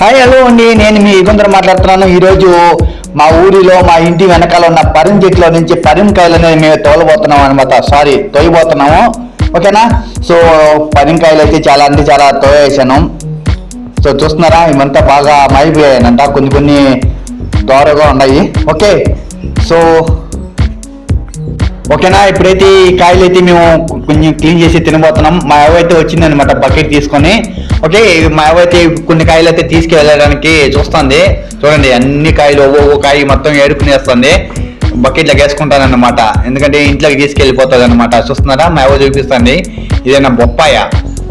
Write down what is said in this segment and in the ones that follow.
Hi hello అండి. నేను మీ యుగంధర్ మాట్లాడుతున్నాను. ఈరోజు మా ఊరిలో మా ఇంటి వెనకాల ఉన్న పరిం చెట్లో నుంచి పరిమకాయలని మేము తోలబోతున్నాం అనమాట సారీ తోయబోతున్నాము. ఓకేనా? సో పరిమకాయలు అయితే చాలా అంటే చాలా తోయేసాను సో చూస్తున్నారా? ఇవంతా బాగా మైపోయాయనంట కొన్ని కొన్ని దోరగా ఉన్నాయి. ఓకే సో ఓకేనా? ఇప్పుడైతే ఈ కాయలు అయితే మేము కొంచెం క్లీన్ చేసి తినబోతున్నాం. మా అవ్వ అయితే వచ్చిందనమాట బకెట్ తీసుకొని. ఓకే మా అవ్వ అయితే కొన్ని కాయలు అయితే తీసుకెళ్ళడానికి చూస్తుంది. చూడండి అన్ని కాయలు ఒவ்வொక్క కాయ మొత్తం ఏడుకునేస్తుంది. బకెట్లో వేసుకుంటానన్నమాట. ఎందుకంటే ఇంట్లోకి తీసుకెళ్ళిపోతుంది అనమాట చూస్తున్నారా? మా అవ్వ చూపిస్తుంది. ఇదేనా బొప్పాయ?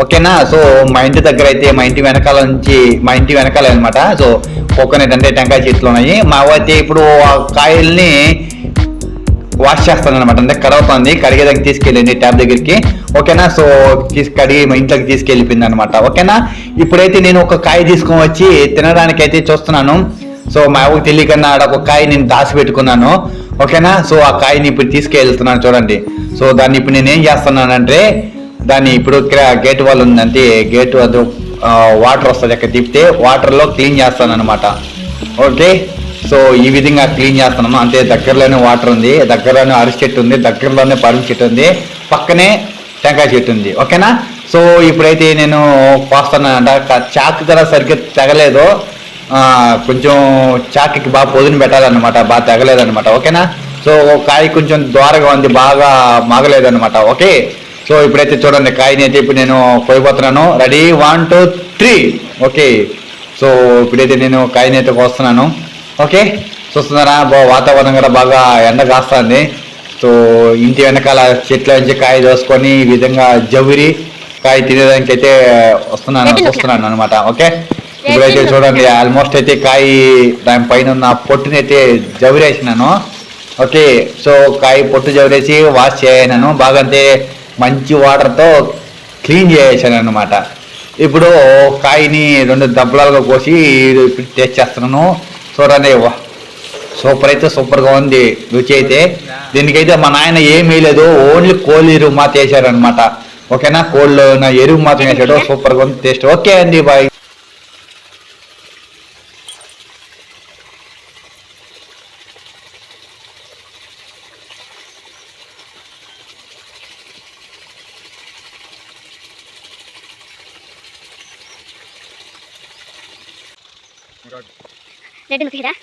ఓకేనా? సో మా ఇంటి దగ్గర అయితే మా ఇంటి వెనకాల నుంచి మా ఇంటి వెనకాల అనమాట సో కోకోనట్ అంటే టెంకాయ చెట్లు ఉన్నాయి. మా అయితే ఇప్పుడు ఆ కాయల్ని వాష్ చేస్తాను అనమాట అంటే కడవుతుంది కడిగేదానికి తీసుకెళ్ళింది ట్యాబ్ దగ్గరికి. ఓకేనా? సో తీసి కడిగి మా ఇంట్లోకి తీసుకెళ్ళిపోయింది అనమాట ఓకేనా? ఇప్పుడైతే నేను ఒక కాయ తీసుకొని వచ్చి తినడానికి అయితే చూస్తున్నాను. సో మా ఊరికి తెలియకన్నా ఆడ ఒక కాయ నేను దాచి పెట్టుకున్నాను. ఓకేనా? సో ఆ కాయని ఇప్పుడు తీసుకెళ్తున్నాను చూడండి. సో దాన్ని ఇప్పుడు నేను ఏం చేస్తున్నానంటే దాన్ని ఇప్పుడు గేట్ వాళ్ళు ఉందంటే గేట్ వద్ద వాటర్ వస్తుంది అక్కడ తిప్పితే వాటర్లో క్లీన్ చేస్తాను అనమాట ఓకే? సో ఈ విధంగా క్లీన్ చేస్తున్నాము. అంటే దగ్గరలోనే వాటర్ ఉంది దగ్గరలోనే అరిసి చెట్టు ఉంది దగ్గరలోనే పరుగు చెట్టు ఉంది పక్కనే టెంకాయ చెట్టు ఉంది. ఓకేనా? సో ఇప్పుడైతే నేను కోస్తానంట చాకు కదా సరిగ్గా తెగలేదు. కొంచెం చాకుకి బాగా పొదును పెట్టాలన్నమాట. బాగా తెగలేదన్నమాట. ఓకేనా? సో కాయ కొంచెం దోరగా ఉంది బాగా మాగలేదన్నమాట. ఓకే? సో ఇప్పుడైతే చూడండి కాయని అయితే ఇప్పుడు నేను కోయిపోతున్నాను ready? One two three. Okay? So ఇప్పుడైతే నేను కాయని అయితే కోస్తున్నాను. ఓకే. చూస్తున్నారా? బా వాతావరణం కూడా బాగా ఎండ కాస్తుంది. సో ఇంటి వెనకాల చెట్ల నుంచి కాయ దోసుకొని ఈ విధంగా జవిరి కాయ తినేదానికి అయితే వస్తున్నాను వస్తున్నాను అనమాట ఓకే? ఇప్పుడైతే చూడండి ఆల్మోస్ట్ అయితే కాయ దాని పైన ఉన్న పొట్టుని అయితే జవిరేసినాను. ఓకే? సో కాయ పొట్టు జవిరేసి వాష్ చేయను బాగా అంటే మంచి వాటర్తో క్లీన్ చేసాను అనమాట ఇప్పుడు కాయని రెండు దబ్బలాలుగా కోసి ఇప్పుడు టేస్ట్ చేస్తున్నాను చూడండి సూపర్ అయితే సూపర్గా ఉంది రుచి అయితే. దీనికైతే మా నాయన ఏం వేయలేదు ఓన్లీ కోళ్ళు ఎరువు మాత్రం వేసారనమాట ఓకేనా? కోళ్ళు నా ఎరువు మాత్రం వేసాడు సూపర్గా ఉంది టేస్ట్. ఓకే అండి బాయ్. రెడ్ ముఖిరా